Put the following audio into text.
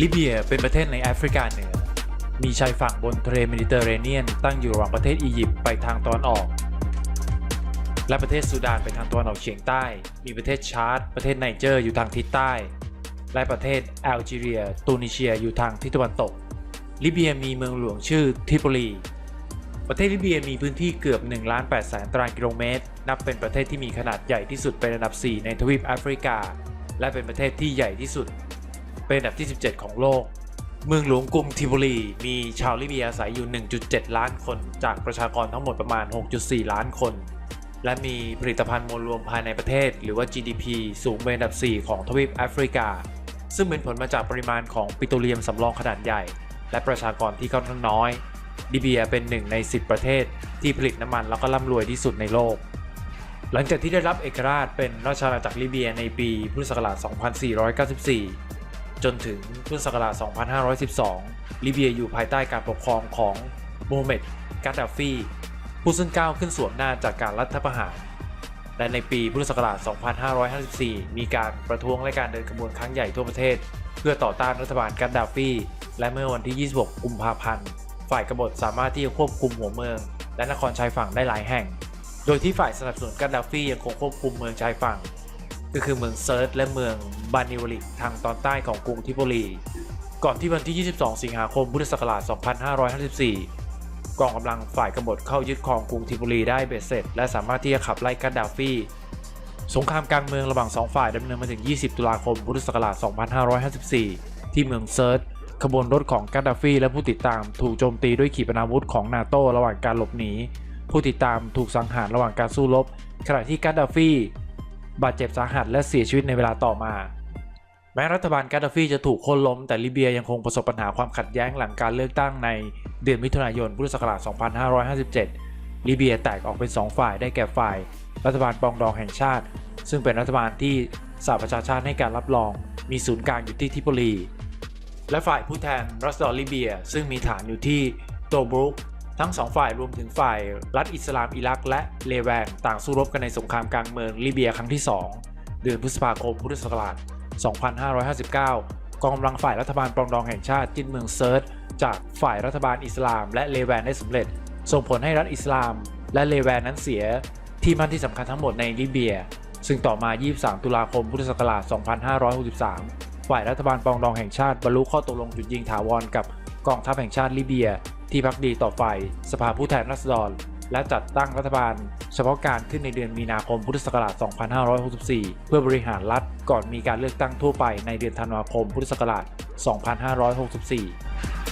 ลิเบียเป็นประเทศในแอฟริกาเหนือ มีชายฝั่งบนทะเลเมดิเตอร์เรเนียน ตั้งอยู่ระหว่างประเทศอียิปต์ไปทางตอนออก และประเทศซูดานไปทางตะวันออกเฉียงใต้ มีประเทศชาร์ดประเทศไนเจอร์อยู่ทางทิศใต้ และประเทศแอลจีเรีย ตูนิเชียอยู่ทางทิศตะวันตก ลิเบียมีเมืองหลวงชื่อทิโปลีประเทศลิเบียมีพื้นที่เกือบ1ล้าน8แสนตารางกิโลเมตร นับเป็นประเทศที่มีขนาดใหญ่ที่สุดเป็นอันดับ 4 ในทวีปแอฟริกา และเป็นประเทศที่ใหญ่ที่สุด เป็นอันดับที่ 17 ของโลก เมืองหลวงกรุงทริโปลีมีชาวลิเบียอาศัยอยู่ 1.7 ล้านคน จากประชากรทั้งหมดประมาณ 6.4 ล้านคน และมีผลิตภัณฑ์มวลรวมภายในประเทศ หรือว่า GDP สูงเป็นอันดับ 4 ของทวีปแอฟริกา ซึ่งเป็นผลมาจากปริมาณของปิโตรเลียมสำรองขนาดใหญ่ และประชากรที่ค่อนข้างน้อยลิเบียเป็นหนึ่งใน 10 ประเทศ ที่ผลิตน้ำมันแล้วก็ร่ำรวยที่สุดในโลก หลังจากที่ได้รับเอกราชเป็นราชอาณาจักรลิเบียในปีพุทธศักราช 2494 จนถึงพุทธศักราช 2512 ลิเบียอยู่ภายใต้การปกครองของโมฮัมเหม็ดกาดาฟี ผู้ซึ่งก้าวขึ้นสวมหน้าจากการรัฐประหาร และในปีพุทธศักราช 2554 มีการประท้วงและการเดินขบวนครั้งใหญ่ทั่วประเทศ เพื่อต่อต้านรัฐบาลกาดาฟี และเมื่อวันที่ 26 กุมภาพันธ์ ฝ่ายกบฏสามารถที่จะควบคุมหัวเมือง และนครชายฝั่งได้หลายแห่ง โดยที่ฝ่ายสนับสนุนกาดาฟียังคงควบคุมเมืองชายฝั่ง ก็คือเมืองเซิร์ตและเมืองบานิวลิกทางตอนใต้ของกรุงทิโปลี ก่อนที่วันที่ 22 สิงหาคมพุทธศักราช 2554 กองกำลังฝ่ายกบฏเข้ายึดครองกรุงทิโปลีได้เบ็ดเสร็จ และสามารถที่จะขับไล่กาดาฟีสงครามกลางเมืองระหว่างสองฝ่ายดำเนินมาถึง 20 ตุลาคมพุทธศักราช 2554 ที่เมืองเซิร์ตขบวนรถของกาดาฟีและผู้ติดตามถูกโจมตีด้วยขีปนาวุธของนาโตระหว่างการหลบหนี ผู้ติดตามถูกสังหารระหว่างการสู้รบ ขณะที่กาดาฟี บาดเจ็บสาหัสและเสียชีวิตในเวลาต่อมา แม้รัฐบาลกาดาฟีจะถูกโค่นล้ม แต่ลิเบียยังคงประสบปัญหาความขัดแย้งหลังการเลือกตั้งในเดือนมิถุนายนพุทธศักราช 2557 ลิเบียแตกออกเป็น 2 ฝ่ายได้แก่ฝ่าย รัฐบาลปองดองแห่งชาติ ซึ่งเป็นรัฐบาลที่สหประชาชาติให้การรับรอง มีศูนย์กลางอยู่ที่ทิโปลี และฝ่ายผู้แทนรัสดอลิเบีย ซึ่งมีฐานอยู่ที่โตบรุก ทั้งสองฝ่ายรวมถึงฝ่ายรัฐอิสลามอิรักและเลแวนต่างสู้รบกันในสงครามกลางเมืองลิเบียครั้งที่ 2 เดือนพฤษภาคมพุทธศักราช 2559 กองกำลังฝ่ายรัฐบาลปรองดองแห่งชาติยึดเมืองเซิร์ตจากฝ่ายรัฐบาลอิสลาม และเลแวนได้สำเร็จ ส่งผลให้รัฐอิสลาม และเลแวนนั้นเสียที่มั่นที่สำคัญทั้งหมดในลิเบีย ซึ่งต่อมา 23 ตุลาคมพุทธศักราช 2563 ฝ่ายรัฐบาลปรองดองแห่งชาติบรรลุข้อตกลงหยุดยิงถาวรกับกองทัพแห่งชาติลิเบีย ที่พักดีต่อฝ่ายสภาผู้แทนราษฎร และจัดตั้งรัฐบาล เฉพาะการขึ้นในเดือนมีนาคมพุทธศักราช 2564 เพื่อบริหารรัฐก่อนมีการเลือกตั้งทั่วไปในเดือนธันวาคมพุทธศักราช 2564